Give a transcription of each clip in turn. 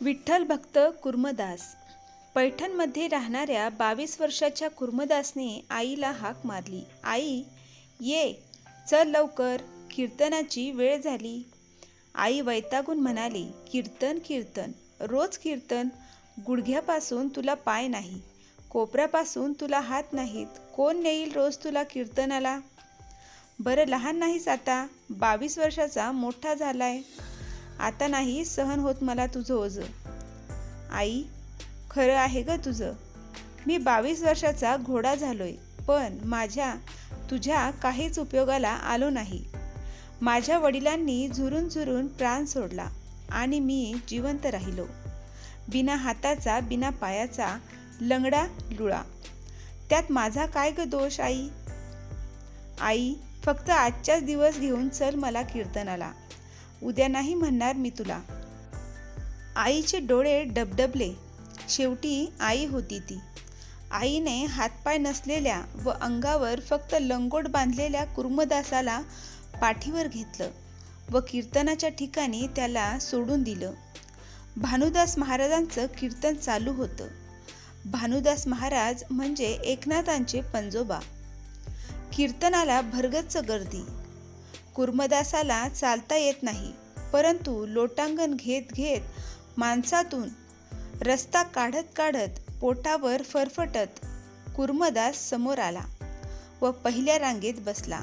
विठ्ठल भक्त कुर्मदास. पैठणमध्ये राहणाऱ्या बावीस वर्षाच्या कुर्मदासने आईला हाक मारली. आई ये चल लवकर कीर्तनाची वेळ झाली. आई वैतागून म्हणाली कीर्तन कीर्तन रोज कीर्तन. गुडघ्यापासून तुला पाय नाही कोपऱ्यापासून तुला हात नाहीत. कोण नेईल रोज तुला कीर्तनाला? बरं लहान नाहीस आता. बावीस वर्षाचा मोठा झालाय. आता नाही सहन होत मला तुझं ओझं. आई खरं आहे ग तुझं. मी बावीस वर्षाचा घोडा झालोय पण माझ्या तुझ्या काहीच उपयोगाला आलो नाही. माझ्या वडिलांनी झुरून झुरून प्राण सोडला आणि मी जिवंत राहिलो. बिना हाताचा बिना पायाचा लंगडा लुळा. त्यात माझा काय ग दोष आई? आई फक्त आजच्याच दिवस घेऊन चल मला कीर्तनाला. उद्या नाही म्हणणार मी तुला. आईचे डोळे डबडबले. शेवटी आई होती ती. आईने हातपाय नसलेल्या व अंगावर फक्त लंगोट बांधलेल्या कुर्मदासाला पाठीवर घेतलं व कीर्तनाच्या ठिकाणी त्याला सोडून दिलं. भानुदास महाराजांचं कीर्तन चालू होतं. भानुदास महाराज म्हणजे एकनाथांचे पंजोबा. कीर्तनाला भरगच्च गर्दी. कुर्मदासाला चालता येत नाही. परंतु लोटांगण घेत घेत माणसातून रस्ता काढत काढत पोटावर फरफटत कुर्मदास समोर आला व पहिल्या रांगेत बसला.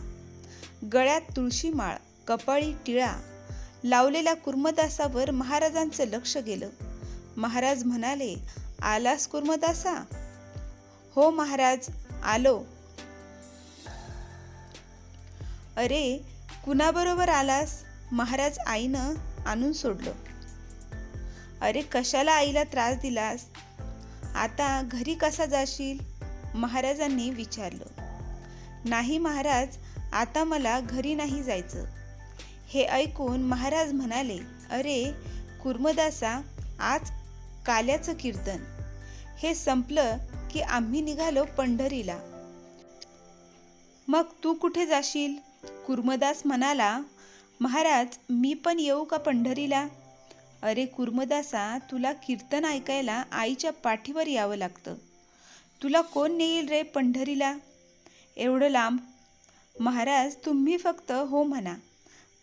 गळ्यात तुळशी माळ कपाळी टिळा लावलेल्या कुर्मदासावर महाराजांचं लक्ष गेलं. महाराज म्हणाले आलास कुर्मदासा हो महाराज आलो. अरे कुणाबरोबर आलास? महाराज आईनं आणून सोडलं. अरे कशाला आईला त्रास दिलास? आता घरी कसा जाशील? महाराजांनी विचारलं. नाही महाराज आता मला घरी नाही जायचं. हे ऐकून महाराज म्हणाले अरे कुर्मदासा आज काल्याचं कीर्तन. हे संपलं की आम्ही निघालो पंढरीला. मग तू कुठे जाशील? कुर्मदास म्हणाला महाराज मी पण येऊ का पंढरीला? अरे कुर्मदासा तुला कीर्तन ऐकायला आईच्या पाठीवर यावं लागतं. तुला कोण नेईल रे पंढरीला? एवढं लांब? महाराज तुम्ही फक्त हो म्हणा.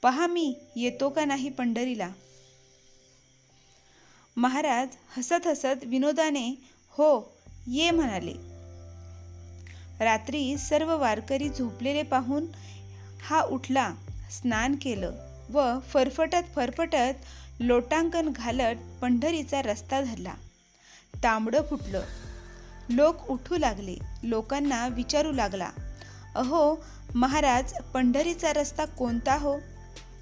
पहा मी येतो का नाही पंढरीला? महाराज हसत हसत विनोदाने हो ये म्हणाले. रात्री सर्व वारकरी झोपलेले पाहून हा उठला स्नान केलं व फरफटत फरफटत लोटांकन घालत पंढरीचा रस्ता धरला. तांबडं फुटलं. लोक उठू लागले. लोकांना विचारू लागला अहो महाराज पंढरीचा रस्ता कोणता हो?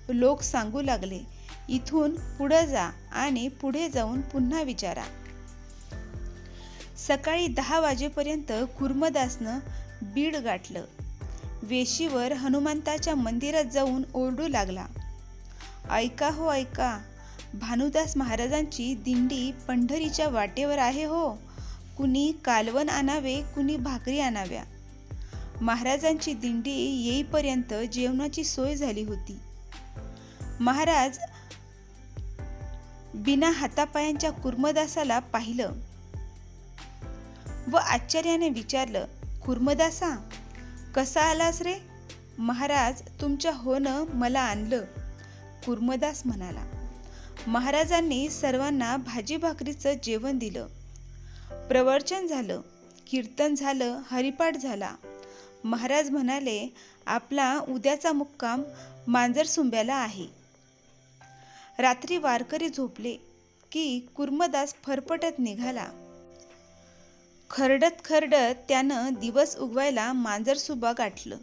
लोक सांगू लागले इथून पुढं जा आणि पुढे जाऊन पुन्हा विचारा. सकाळी दहा वाजेपर्यंत कुर्मदासनं बीड गाठलं. वेशीवर हनुमंताच्या मंदिरात जाऊन ओरडू लागला. ऐका हो ऐका. भानुदास महाराजांची दिंडी पंढरीच्या वाटेवर आहे हो. कुणी कालवण आणावे कुणी भाकरी आणाव्या. महाराजांची दिंडी येईपर्यंत जेवणाची सोय झाली होती. महाराज बिना हातापायांच्या कुर्मदासाला पाहिलं व आश्चर्याने विचारलं कुर्मदासा कसा आलास रे? महाराज तुमच्या होणं मला आणलं. कुर्मदास म्हणाला महाराजांनी सर्वांना भाजी भाकरीचं जेवण दिलं. प्रवचन झालं कीर्तन झालं हरिपाठ झाला. महाराज म्हणाले आपला उद्याचा मुक्काम मांजरसुंब्याला आहे. रात्री वारकरी झोपले की कुर्मदास फरफटत निघाला. खरडत खरडत त्यानं दिवस उगवायला मांजरसुबा गाठलं.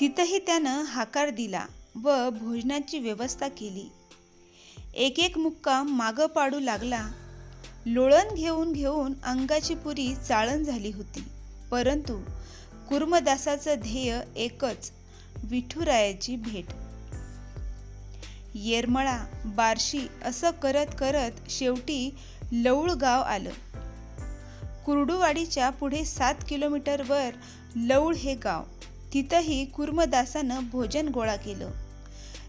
तिथंही त्यानं हाकार दिला व भोजनाची व्यवस्था केली. एक एक मुक्काम मागं पाडू लागला. लोळण घेऊन घेऊन अंगाची पुरी चाळण झाली होती. परंतु कुर्मदासाचं ध्येय एकच विठुरायाची भेट. येरमळा बार्शी असं करत करत शेवटी लवळ गाव आलं. कुर्डुवाडीच्या पुढे सात किलोमीटरवर लवळ हे गाव. तिथंही कुर्मदासानं भोजन गोळा केलं.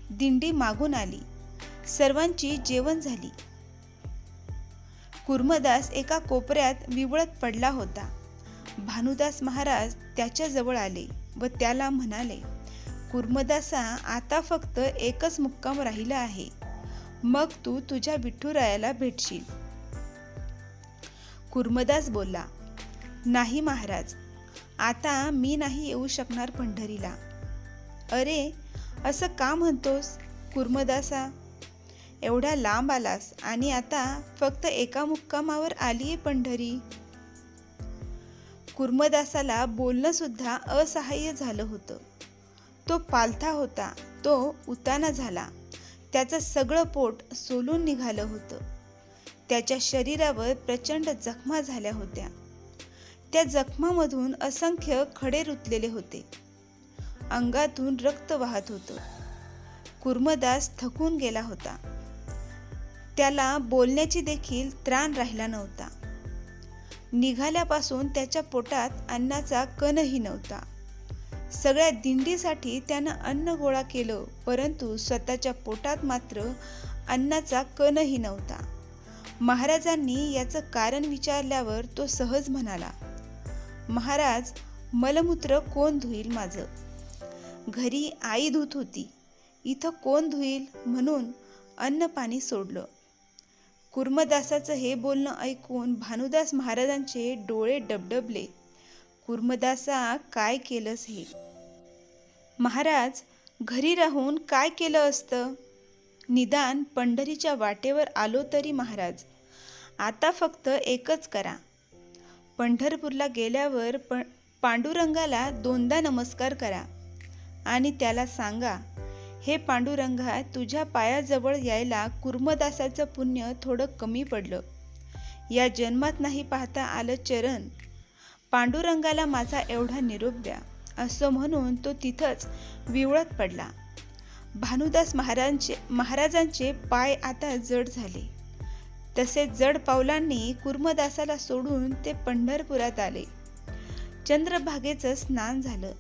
दिंडी मागून आली. सर्वांची जेवण झाली. कुर्मदास एका कोपऱ्यात विवळत पडला होता. भानुदास महाराज त्याच्याजवळ आले व त्याला म्हणाले कुर्मदासा आता फक्त एकच मुक्काम राहिला आहे. मग तू तुझ्या विठ्ठुरायाला भेटशील. कुर्मदास बोलला नाही महाराज आता मी नाही येऊ शकणार पंढरीला. अरे असं का म्हणतोस कुर्मदासा? एवढ्या लांब आलास आणि आता फक्त एका मुक्कामावर आली आहे पंढरी. कुर्मदासाला बोलणं सुद्धा असहाय्य झालं होतं. तो पालथा होता तो उताना झाला. त्याचं सगळं पोट सोलून निघालं होतं. त्याच्या शरीरावर प्रचंड जखमा झाल्या होत्या. त्या जखमामधून असंख्य खडे रुतलेले होते. अंगातून रक्त वाहत होतं. कुर्मदास थकून गेला होता. त्याला बोलण्याची देखील त्राण राहिला नव्हता. निघाल्यापासून त्याच्या पोटात अन्नाचा कणही नव्हता. सगळ्या दिंडीसाठी त्यानं अन्न गोळा केलं परंतु स्वतःच्या पोटात मात्र अन्नाचा कणही नव्हता. महाराजांनी याचं कारण विचारल्यावर तो सहज म्हणाला महाराज मलमूत्र कोण धुईल माझं? घरी आई धुत होती इथं कोण धुईल? म्हणून अन्न पाणी सोडलं. कुर्मदासाचं हे बोलणं ऐकून भानुदास महाराजांचे डोळे डबडबले. कुर्मदासा काय केलंस हे? महाराज घरी राहून काय केलं असतं? निदान पंढरीच्या वाटेवर आलो तरी महाराज. आता फक्त एकच करा. पंढरपूरला गेल्यावर प पांडुरंगाला दोनदा नमस्कार करा आणि त्याला सांगा हे पांडुरंगा तुझ्या पायाजवळ यायला कुर्मदासाचं पुण्य थोडं कमी पडलं. या जन्मात नाही पाहता आलं चरण. पांडुरंगाला माझा एवढा निरोप द्या. असं म्हणून तो तिथंच विवळत पडला. भानुदास महाराजांचे महाराजांचे पाय आता जड झाले. तसे जड पावलांनी कुर्मदासाला सोडून ते पंढरपुरात आले. चंद्रभागेचं स्नान झालं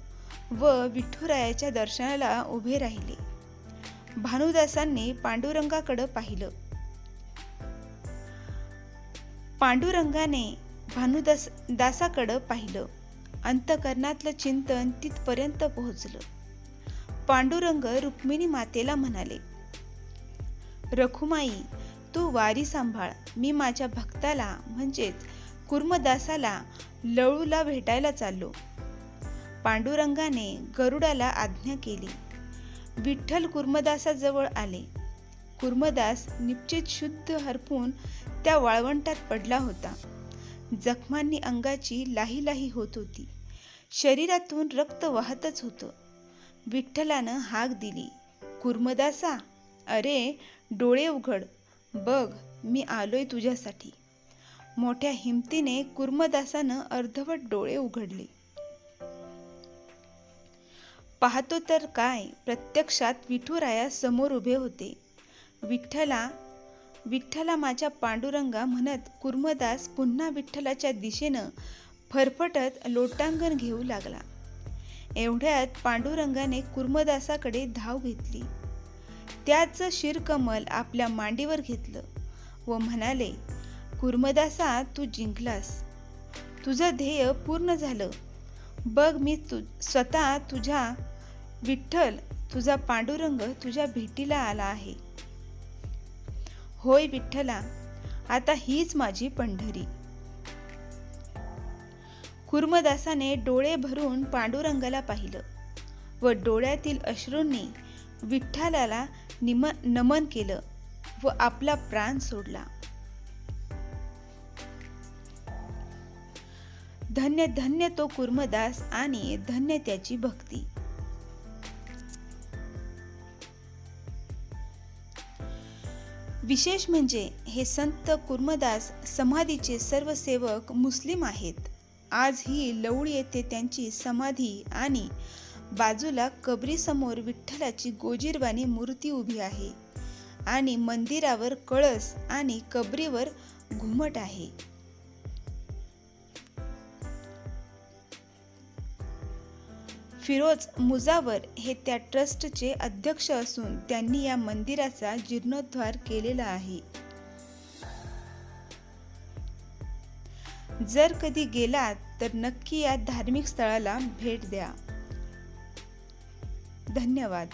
व विठ्ठुरायाच्या दर्शनाला उभे राहिले. भानुदासांनी पांडुरंगाकडं पाहिलं. पांडुरंगाने भानुदास दासाकडं पाहिलं. अंतकरणातलं चिंतन तिथपर्यंत पोहोचलं. पांडुरंग रुक्मिणी मातेला म्हणाले रखुमाई तू वारी सांभाळ. मी माझ्या भक्ताला म्हणजेच कुर्मदासाला लळूला भेटायला चाललो. पांडुरंगाने गरुडाला आज्ञा केली. विठ्ठल कुर्मदासाजवळ आले. कुर्मदास निश्चित शुद्ध हरपून त्या वाळवंटात पडला होता. जखमांनी अंगाची लाही लाही होत होती. शरीरातून रक्त वाहतच होतं. विठ्ठलानं हाक दिली. कुर्मदासा अरे डोळे उघड. बघ मी आलोय तुझ्यासाठी. मोठ्या हिमतीने कुर्मदासानं अर्धवट डोळे उघडले. पाहतो तर काय प्रत्यक्षात विठुराया समोर उभे होते. विठ्ठला विठ्ठला माझ्या पांडुरंगा म्हणत कुर्मदास पुन्हा विठ्ठलाच्या दिशेनं फरफटत लोटांगण घेऊ लागला. एवढ्यात पांडुरंगाने कुर्मदासाकडे धाव घेतली. त्याचं शिरकमल आपल्या मांडीवर घेतलं व म्हणाले कुर्मदासा तू जिंकलास. तुझं ध्येय पूर्ण झालं. बघ मी तु स्वतः तुझ्या विठ्ठल तुझा पांडुरंग तुझ्या भेटीला आला आहे. होय विठ्ठला आता हीच माझी पंढरी. कुर्मदासाने डोळे भरून पांडुरंगाला पाहिलं व डोळ्यातील अश्रूंनी विठ्ठलाला निम नमन केलं व आपला प्राण सोडला. धन्य धन्य तो कुर्मदास आणि धन्य त्याची भक्ती. विशेष म्हणजे हे संत कुर्मदास समाधीचे सर्व सेवक मुस्लिम आहेत. आज ही लवळ येथे त्यांची समाधी आणि बाजूला कबरीसमोर विठ्ठलाची गोजीरवाणी मूर्ती उभी आहे आणि मंदिरावर कळस आणि कबरीवर घुमट आहे. फिरोज मुजावर हे त्या ट्रस्टचे अध्यक्ष असून त्यांनी या मंदिराचा जीर्णोद्धार केलेला आहे. जर कधी गेलात तर नक्की या धार्मिक स्थळाला भेट द्या. धन्यवाद.